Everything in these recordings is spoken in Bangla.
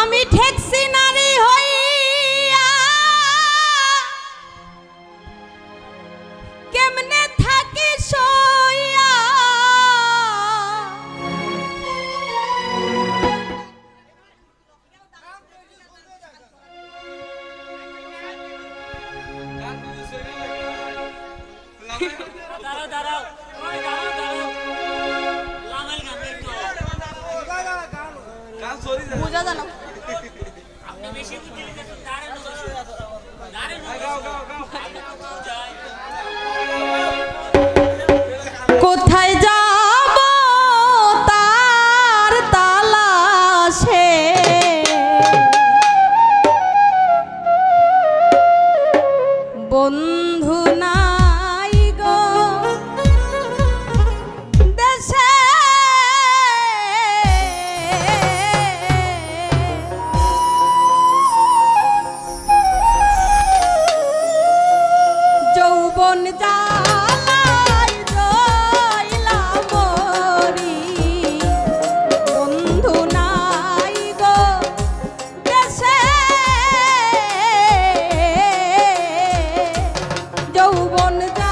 আমি ঠেকছি নারী হইয়া। কেমনে থাকি সইয়া দাঁড়াও দাঁড়াও দাঁড়াও দাঁড়াও। বুঝা জানো আপনি বেশি বুদ্ধি দিতেছেন দাঁড়ানো দাঁড়ানো যায় কোথায় যাব তার তালাশে? বন্ধু জীবন জালাই জয়লা মরি। বন্ধু নাই গো দেশে। যৌবন জা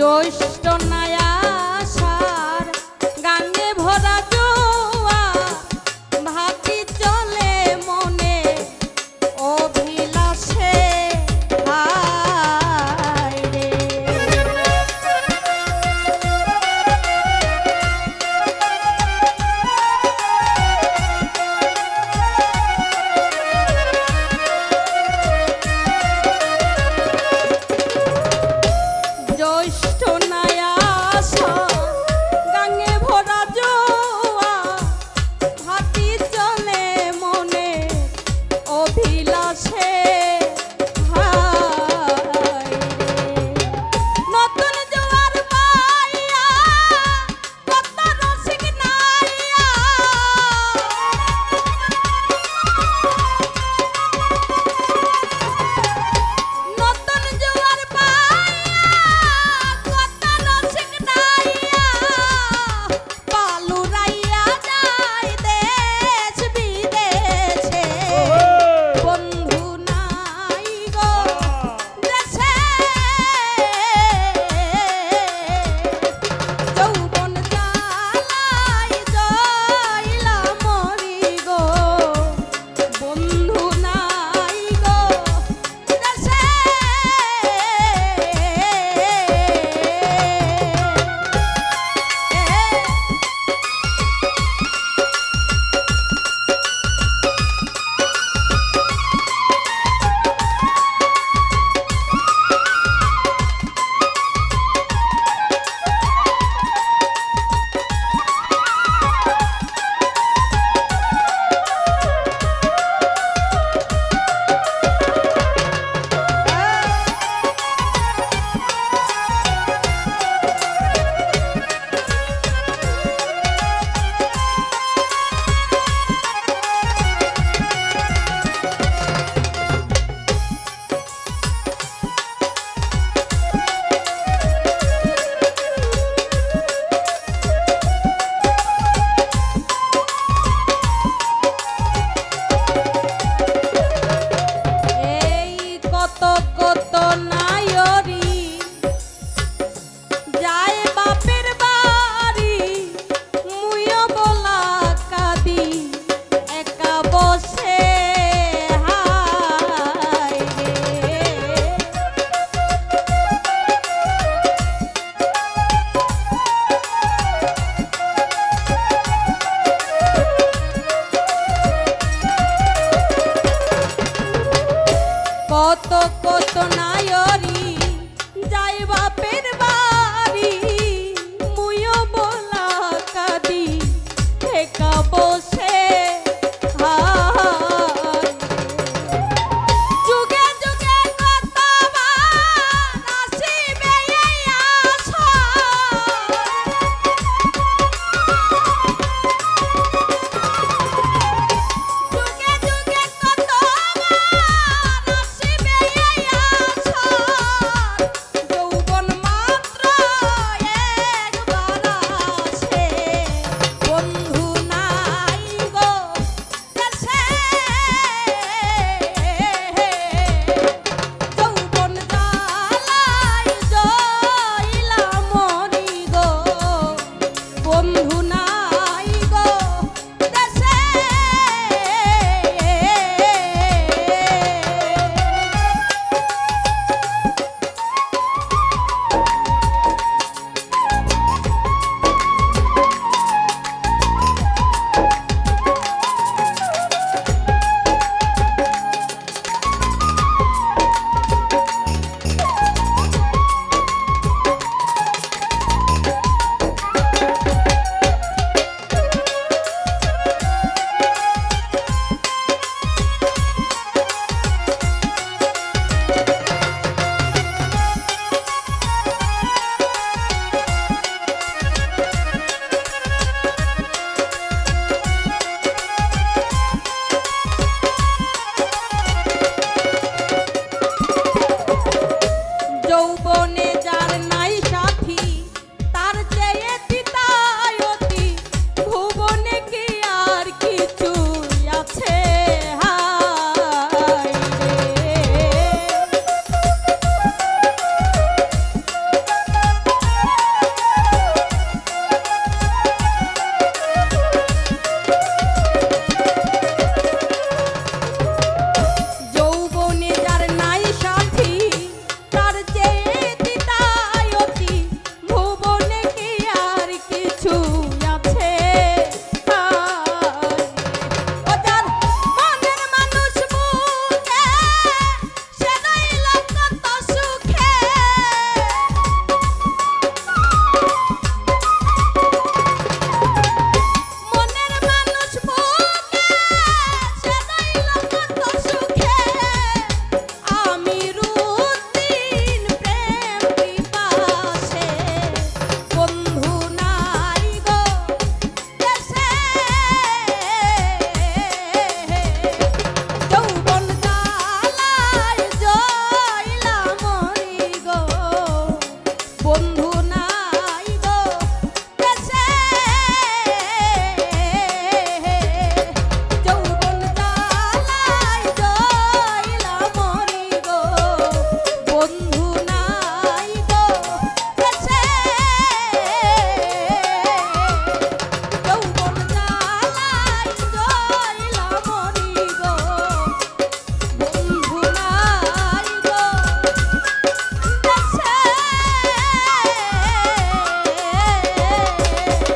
জ্যৈষ্ঠ নায়া